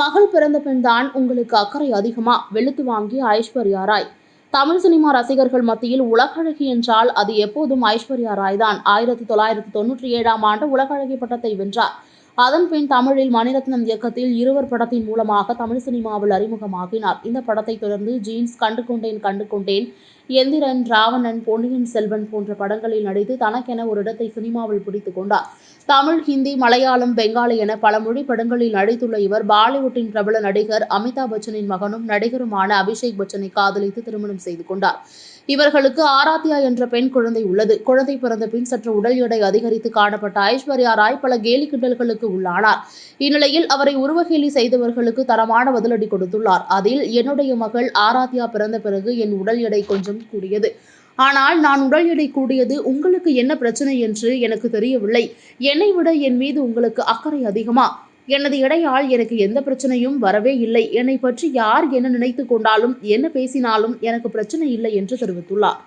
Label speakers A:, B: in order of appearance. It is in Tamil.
A: மகள் பிறந்த பின் தான் உங்களுக்கு அக்கறை அதிகமா? வெளுத்து வாங்கி ஐஸ்வர்யா ராய். தமிழ் சினிமா ரசிகர்கள் மத்தியில் உலகழகி என்றால் அது எப்போதும் ஐஸ்வர்யா ராய் தான். ஆயிரத்தி தொள்ளாயிரத்தி தொண்ணூற்றி ஏழாம் ஆண்டு உலகழகி பட்டத்தை வென்றார். அதன் பின் தமிழில் மணிரத்னம் இயக்கத்தில் இருவர் படத்தின் மூலமாக தமிழ் சினிமாவில் அறிமுகமாகினார். இந்த படத்தை தொடர்ந்து ஜீன்ஸ் கண்டு கொண்டேன் கண்டு கொண்டேன் எந்திரன் ராவணன் பொன்னியின் செல்வன் போன்ற படங்களில் நடித்து தனக்கென ஒரு இடத்தை சினிமாவில் பிடித்துக் கொண்டார். தமிழ் ஹிந்தி மலையாளம் பெங்காலி என பல மொழி படங்களில் நடித்துள்ள இவர் பாலிவுட்டின் பிரபல நடிகர் அமிதாப் பச்சனின் மகனும் நடிகருமான அபிஷேக் பச்சனை காதலித்து திருமணம் செய்து கொண்டார். இவர்களுக்கு ஆராத்யா என்ற பெண் குழந்தை உள்ளது. குழந்தை பிறந்த பின் சற்று உடல் எடை அதிகரித்து காணப்பட்ட ஐஸ்வர்யா ராய் பல கேலி கிண்டல்களுக்கு உள்ளானார். இந்நிலையில் அவரை உருவகேலி செய்தவர்களுக்கு தரமான பதிலடி கொடுத்துள்ளார். அதில் என்னுடைய மகள் ஆராத்யா பிறந்த பிறகு என் உடல் எடை கொஞ்சம் கூடியது ஆனால் நான் உடல் எடை கூடியது உங்களுக்கு என்ன பிரச்சனை என்று எனக்கு தெரியவில்லை. என்னை விட என் மீது உங்களுக்கு அக்கறை அதிகமா? எனது இடையால் எனக்கு எந்த பிரச்சனையும் வரவே இல்லை. என்னை பற்றி யார் என்ன நினைத்து கொண்டாலும் என்ன பேசினாலும் எனக்கு பிரச்சனை இல்லை என்று தெரிவித்துள்ளார்.